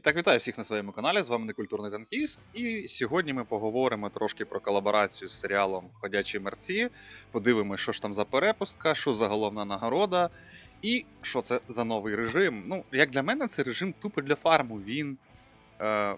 І так, вітаю всіх на своєму каналі. З вами Некультурний танкіст. І сьогодні ми поговоримо трошки про колаборацію з серіалом Ходячі мерці. Подивимося, що ж там за перепустка, що за головна нагорода, і що це за новий режим. Ну, як для мене, це режим тупо для фарму. Він е,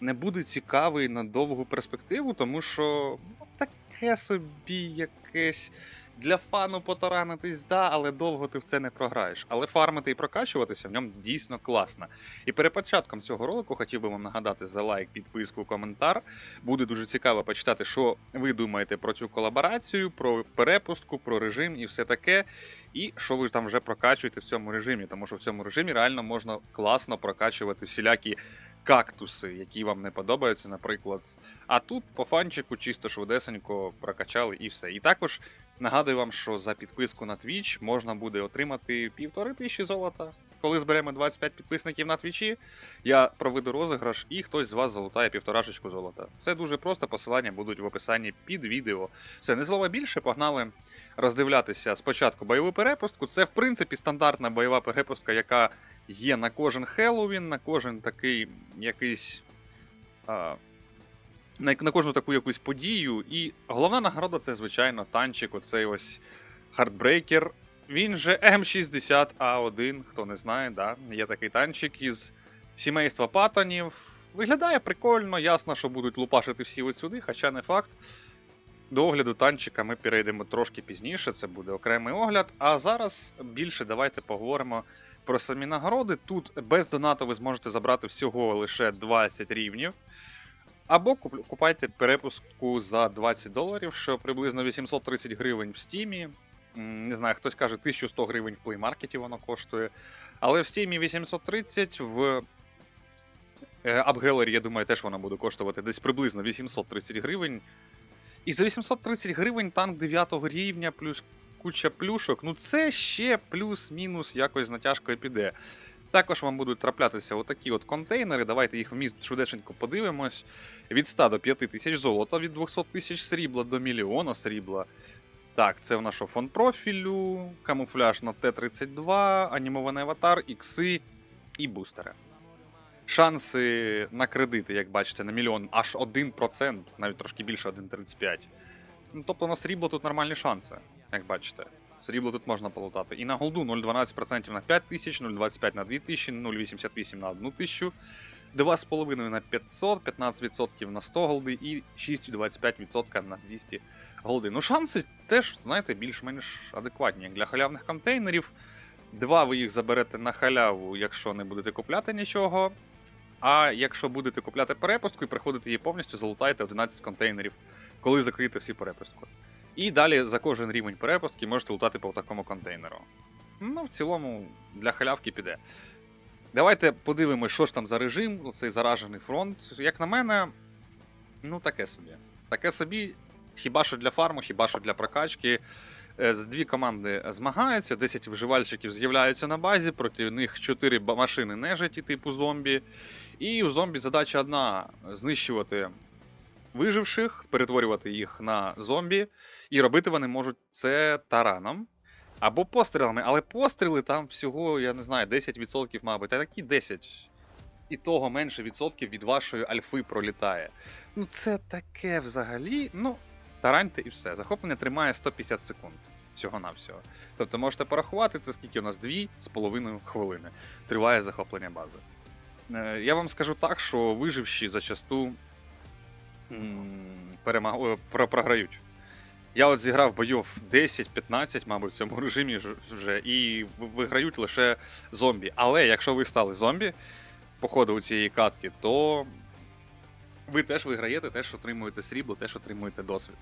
не буде цікавий на довгу перспективу, тому що ну, таке собі якесь. Для фану потаранитись, да, але довго ти в це не програєш. Але фармити і прокачуватися в ньому дійсно класно. І перед початком цього ролику хотів би вам нагадати за лайк, підписку, коментар. Буде дуже цікаво почитати, що ви думаєте про цю колаборацію, про перепустку, про режим і все таке. І що ви там вже прокачуєте в цьому режимі, тому що в цьому режимі реально можна класно прокачувати всілякі кактуси, які вам не подобаються, наприклад. А тут по фанчику чисто швидесенько прокачали і все. І також нагадую вам, що за підписку на Twitch можна буде отримати півтори тисячі золота. Коли зберемо 25 підписників на твічі, я проведу розіграш і хтось з вас залутає півторашечку золота. Це дуже просто, посилання будуть в описанні під відео. Все, не слова більше, погнали роздивлятися спочатку бойову перепустку. Це, в принципі, стандартна бойова перепустка, яка є на кожен Хеллоуін, на кожен такий якийсь. А, на, на кожну таку якусь подію. І головна нагорода це, звичайно, танчик, оцей ось хардбрейкер. Він же М60А1, хто не знає, да, є такий танчик із сімейства патонів. Виглядає прикольно, ясно, що будуть лупашити всі от сюди, хоча не факт. До огляду танчика ми перейдемо трошки пізніше, це буде окремий огляд. А зараз більше давайте поговоримо про самі нагороди. Тут без донату ви зможете забрати всього лише 20 рівнів. Або купайте перепустку за 20 доларів, що приблизно 830 гривень в стімі. Не знаю, хтось каже 1100 гривень в плеймаркеті воно коштує. Але в стімі 830, в Апгелері, я думаю, теж воно буде коштувати десь приблизно 830 гривень. І за 830 гривень танк 9 рівня, плюс куча плюшок. Ну це ще плюс-мінус якось натяжкою піде. Також вам будуть траплятися отакі от контейнери. Давайте їх вміст швидесенько подивимось. Від 100 до 5 тисяч золота, від 200 тисяч срібла до мільйона срібла. Так, це в нашого фон профілю, камуфляж на Т-32, анімований аватар, ікси і бустери. Шанси на кредити, як бачите, на мільйон аж 1%, навіть трошки більше 1,35. Ну, тобто на срібло тут нормальні шанси, як бачите. Срібло тут можна полутати. І на голду 0,12% на 5 тисяч, 0,25 на 2 тисячі, 0,88 на 1 тисячу, 2,5 на 500, 15% на 100 голди і 6,25% на 200 голди. Ну, шанси теж, знаєте, більш-менш адекватні, для халявних контейнерів. Два ви їх заберете на халяву, якщо не будете купляти нічого. А якщо будете купляти перепустку і приходити її повністю, залутайте 11 контейнерів, коли закриєте всі перепустку. І далі за кожен рівень перепустки можете лутати по такому контейнеру. Ну, в цілому, для халявки піде. Давайте подивимось, що ж там за режим, цей заражений фронт. Як на мене, ну таке собі. Таке собі, хіба що для фарму, хіба що для прокачки. Е, З дві команди змагаються, 10 виживальщиків з'являються на базі, проти них 4 ба- машини нежиті, типу зомбі. І у зомбі задача одна: знищувати виживших, перетворювати їх на зомбі. І робити вони можуть це тараном або пострілами. Але постріли там всього, я не знаю, 10%, мабуть, а такі 10. І того менше відсотків від вашої альфи пролітає. Ну, це таке взагалі. Ну, тараньте і все. Захоплення тримає 150 секунд. Всього-навсього. Тобто можете порахувати, це скільки у нас 2,5 хвилини триває захоплення бази. Е, Я вам скажу так, що виживші зачасту перемаг... про- програють. Я от зіграв бойов 10-15, мабуть, в цьому режимі вже, і виграють лише зомбі. Але якщо ви стали зомбі по ходу у цієї катки, то ви теж виграєте, теж отримуєте срібло, теж отримуєте досвід.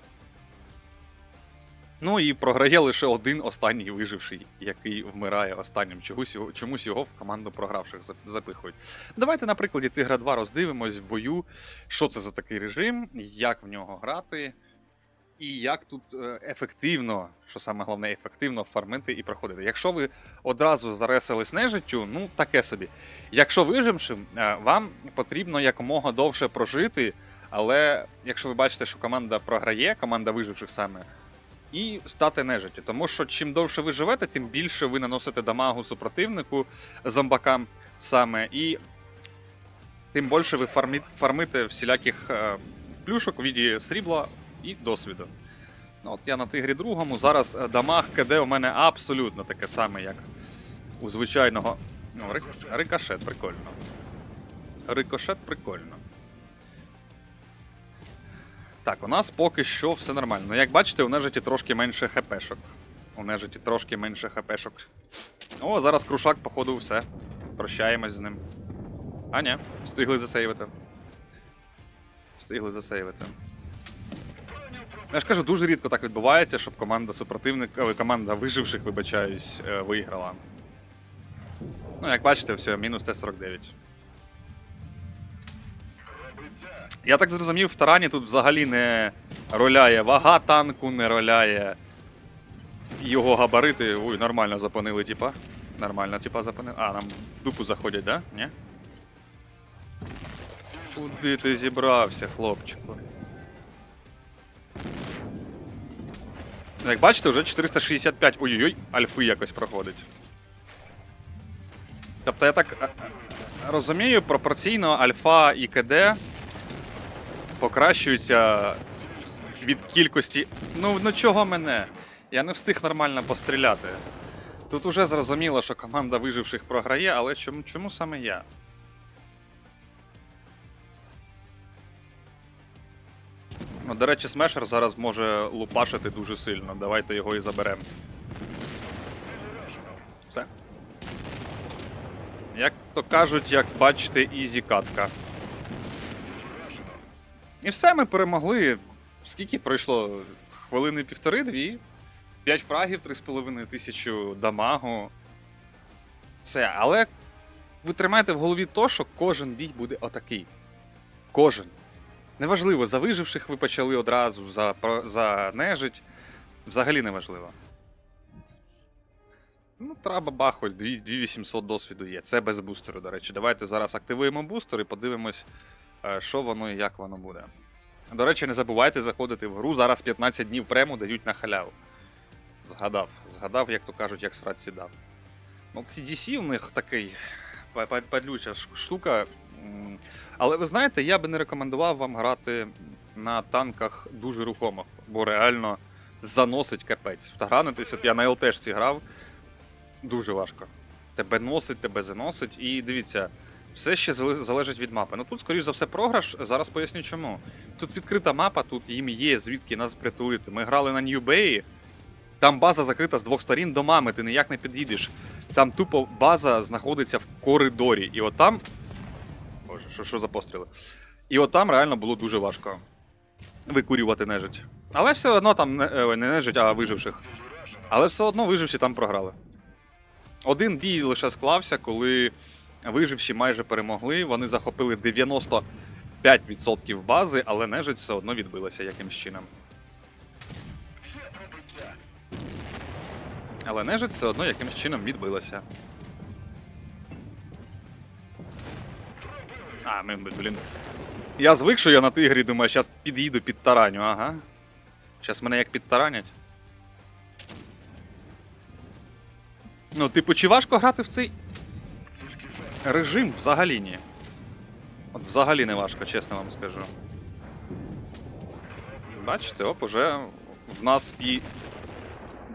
Ну і програє лише один останній виживший, який вмирає останнім. Його, чомусь його в команду програвших запихують. Давайте на прикладі Тигра 2 роздивимось в бою, що це за такий режим, як в нього грати, і як тут е, ефективно, що саме головне, ефективно фармити і проходити. Якщо ви одразу заресились нежиттю, ну таке собі. Якщо вижившим, е, вам потрібно якомога довше прожити, але якщо ви бачите, що команда програє, команда виживших саме, і стати нежиттю. Тому що чим довше ви живете, тим більше ви наносите дамагу супротивнику зомбакам саме. І тим більше ви фармите всіляких е, плюшок у віді срібла і досвіду. Ну, от я на тигрі другому. Зараз е, дамаг КД у мене абсолютно таке саме, як у звичайного. Ну, рик- рикошет, прикольно. Рикошет прикольно. Так, у нас поки що все нормально. Ну, як бачите, у нежиті трошки менше хпшок. У нежиті трошки менше хпшок. О, зараз крушак, походу, все. Прощаємось з ним. А, ні, встигли засейвити. Встигли засейвити. Я ж кажу, дуже рідко так відбувається, щоб команда супротивника, команда виживших, вибачаюсь, е, виграла. Ну, як бачите, все, мінус Т-49. Я так зрозумів, в тарані тут взагалі не роляє вага танку, не роляє його габарити. Ой, нормально запонили, типа. Нормально, типа, запонили. А, нам в дупу заходять, да? Ні? Куди ти зібрався, хлопчику? Ну, Як бачите, вже 465. Ой-ой-ой, альфи якось проходить. Тобто я так е, е, розумію, пропорційно альфа і КД покращуються від кількості. Ну, ну чого мене? Я не встиг нормально постріляти. Тут уже зрозуміло, що команда виживших програє, але чому, чому саме я? Ну, до речі, смешер зараз може лупашити дуже сильно. Давайте його і заберемо. Все. Як то кажуть, як бачите, ізі катка. І все, ми перемогли. Скільки пройшло? Хвилини півтори-дві. П'ять фрагів, 3,5 тисячу дамагу. Все, але ви тримайте в голові то, що кожен бій буде отакий. Кожен. Неважливо, за виживших ви почали одразу, за, за нежить. Взагалі неважливо. Ну, треба бахось, 2800 досвіду є. Це без бустеру, до речі. Давайте зараз активуємо бустер і подивимось, що воно і як воно буде. До речі, не забувайте заходити в гру. Зараз 15 днів прему дають на халяву. Згадав. Згадав, як то кажуть, як срать сідав. Ну, CDC у них такий па- па- падлюча штука. Але ви знаєте, я би не рекомендував вам грати на танках дуже рухомих, бо реально заносить капець. Втагранитись, от я на ЛТшці грав, дуже важко. Тебе носить, тебе заносить. І дивіться, все ще залежить від мапи. Ну тут, скоріш за все, програш. Зараз поясню чому. Тут відкрита мапа, тут їм є звідки нас притулити. Ми грали на Нью-Беї, там база закрита з двох сторін домами, ти ніяк не під'їдеш. Там тупо база знаходиться в коридорі. І от там. Боже, що, що за постріли? І от там реально було дуже важко викурювати нежить. Але все одно там не, е, не нежить, а виживших. Але все одно виживші там програли. Один бій лише склався, коли виживші майже перемогли. Вони захопили 95% бази, але нежить все одно відбилася якимсь чином. Але нежить все одно якимось чином відбилася. А, ми, блін. Я звик, що я на тигрі думаю, зараз під'їду під тараню, ага. Зараз мене як підтаранять. Ну, типу, чи важко грати в цей режим взагалі ні. От взагалі не важко, чесно вам скажу. Бачите, оп, уже в нас і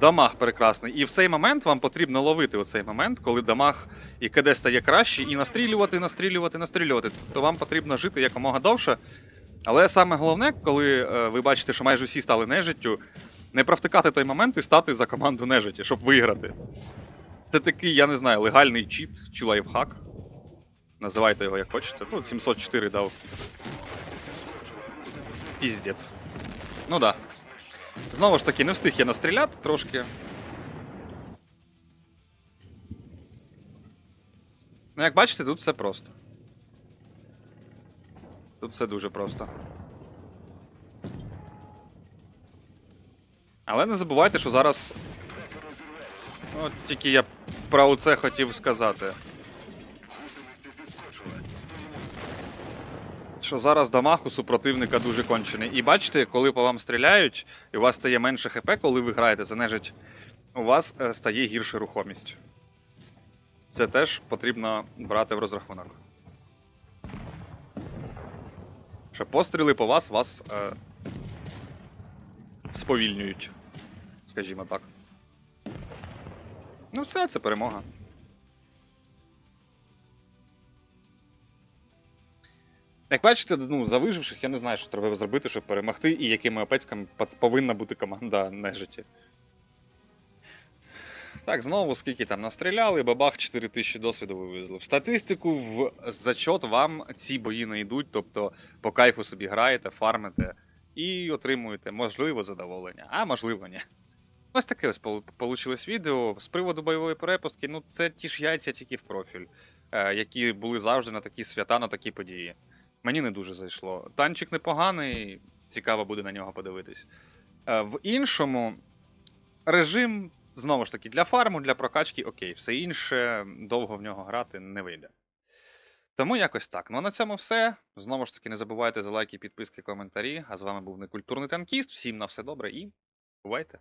дамаг прекрасний. І в цей момент вам потрібно ловити оцей момент, коли дамаг і КД стає краще, і настрілювати, настрілювати, настрілювати. То вам потрібно жити якомога довше. Але саме головне, коли е, ви бачите, що майже всі стали нежиттю, не провтикати той момент і стати за команду нежиті, щоб виграти. Це такий, я не знаю, легальний чіт чи лайфхак. Називайте його як хочете. Ну, 704 дав. Піздець. Ну да. Знову ж таки, не встиг я настріляти трошки. Ну, як бачите, тут все просто. Тут все дуже просто. Але не забувайте, що зараз. От тільки я про це хотів сказати. Що зараз дамаг у супротивника дуже кончений. І бачите, коли по вам стріляють, і у вас стає менше ХП, коли ви граєте, це нежить, у вас е, стає гірша рухомість. Це теж потрібно брати в розрахунок. що постріли по вас вас е, сповільнюють. Скажімо так. Ну, все, це перемога. Як бачите, ну, за виживших я не знаю, що треба зробити, щоб перемогти, і якими опецьками повинна бути команда нежиті. Так, знову скільки там настріляли, бабах 4000 досвіду вивезли. В статистику в зачот вам ці бої не йдуть, тобто по кайфу собі граєте, фармите і отримуєте можливо задоволення, а можливо ні. Ось таке вийшло відео. З приводу бойової перепустки, ну це ті ж яйця тільки в профіль, е, які були завжди на такі свята, на такі події. Мені не дуже зайшло. Танчик непоганий, цікаво буде на нього подивитись. Е, В іншому режим, знову ж таки, для фарму, для прокачки, окей, все інше довго в нього грати не вийде. Тому якось так. Ну а на цьому все. Знову ж таки, не забувайте за лайки, підписки, коментарі. А з вами був некультурний танкіст. Всім на все добре і бувайте!